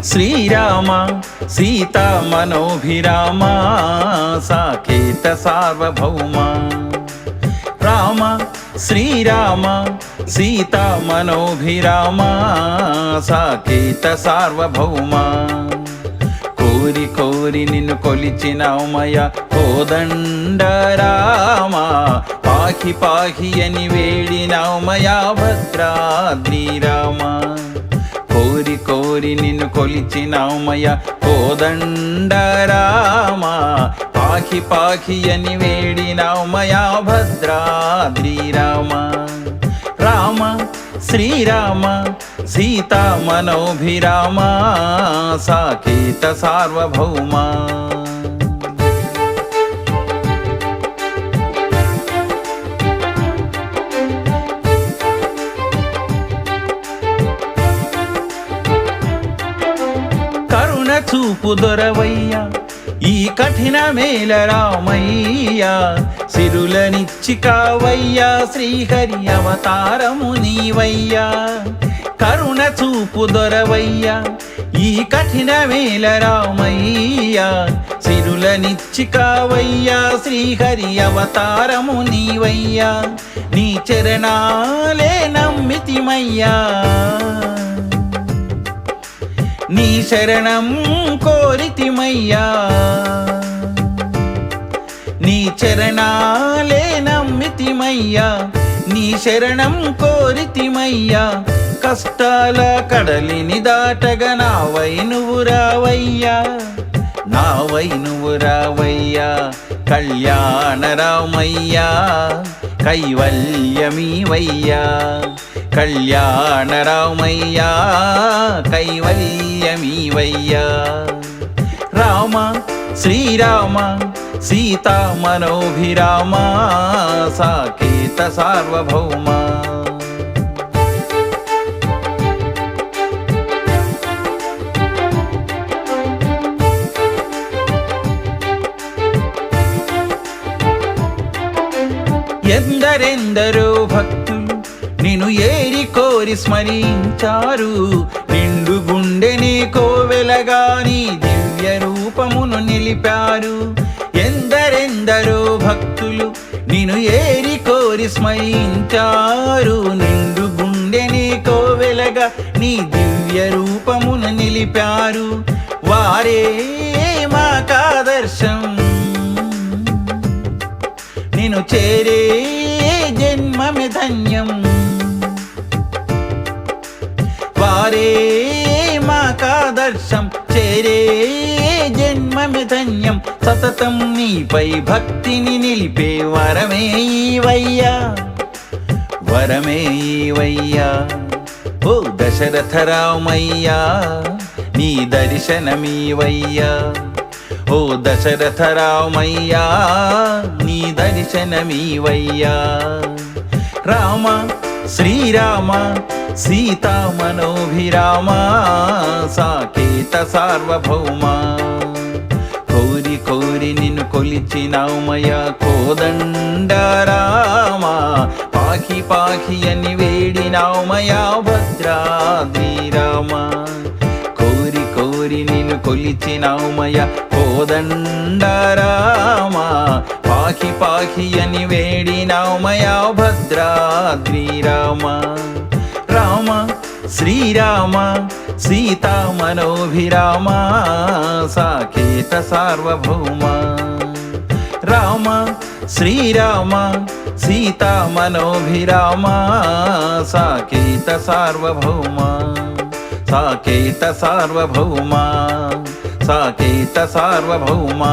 శ్రీరామ సీతా మనోభిరామ సాకేత సార్వభౌమ. రామ శ్రీరామ సీతా మనోభిరామ సాకేత సార్వభౌమ. కోరి కోరి నిన్ను కొలిచినామయ కోదండ కోదండరామ. పాహి పాహి అని వేడినామయా భద్రాద్రి రామ కోరి నిన్ను కొలిచినామయ కోదండరామ. రామ పాహి అని వేడినామయా భద్రాద్రి రామ రామ శ్రీరామ సీతా మనోభిరామ సాకేత సార్వభౌమా. చూపు దొరవయ్య. ఈ కఠిన మేల రామయ్యా. సిరులనిచ్చి కావయ్యా. శ్రీహరి అవతారము నీవయ్యా. కరుణ చూపు దొరవయ్యా. ఈ కఠిన మేల రామయ్యా. సిరులనిచ్చి కావయ్యా. శ్రీహరి అవతారము నీవయ్యా. నీ చరణాలే నమ్మితిమయ్యా. నీ శరణం కోరితిమయ్యా. నీ చరణాలే నమ్మితిమయ్యా. నీ శరణం కోరితిమయ్యా. కష్టాల కడలిని దాటగా నావై నువ్వు రావయ్యా. నావై నువ్వు రావయ్యా. కళ్యాణ రామయ్యా. కైవల్యమీవయ్యా. కళ్యాణ రామయ్యా. కైవల్యమీవయ్యా. రామ శ్రీరామ సీతా మనోభిరామ సాకేత సార్వభౌమ. ఎందరెందరో భక్తి నిన్ను ఏరి కోరి స్మరించారు. నిండు గుండెని కోవెలగాని దివ్య రూపమును నిలిపారు. ఎందరెందరో భక్తులు నిన్ను ఏరి కోరి స్మరించారు. నిండు గుండెని కోవెలగా నీ దివ్య రూపమును నిలిపారు. వారే మాకాదర్శం నేను చేరే మాకాదర్శం చేరే జన్మమి ధన్యం సతతం నీపై భక్తిని నిలిపే వరమే వయ్యా వరమే వయ్యా ఓ దశరథ రామయ్యా నీ దర్శనమీవయ్యా. ఓ దశరథ రామయ్యా నీ దర్శనమీవయ్యా. రామ శ్రీరామ సీతా మనోభిరామ సాకేత సార్వభౌమ. కోరి కోరి నిన్ను కొలిచినామయ కోదండరామ. పాకి పాకి అని వేడినామయా భద్రాద్రిరామ. కోరి కోరి నిన్ను కొలిచినామయ కోదండరామ. పాకి పాకి అని వేడినామయా భద్రాద్రిరామ. రామ శ్రీరామ సీతా మనోభిరామ సాకేత సార్వభౌమ. రామ శ్రీరామ సీతా మనోభిరామ సాకేత సార్వభౌమ. సాకేత సార్వభౌమ సాకేత సార్వభౌమా.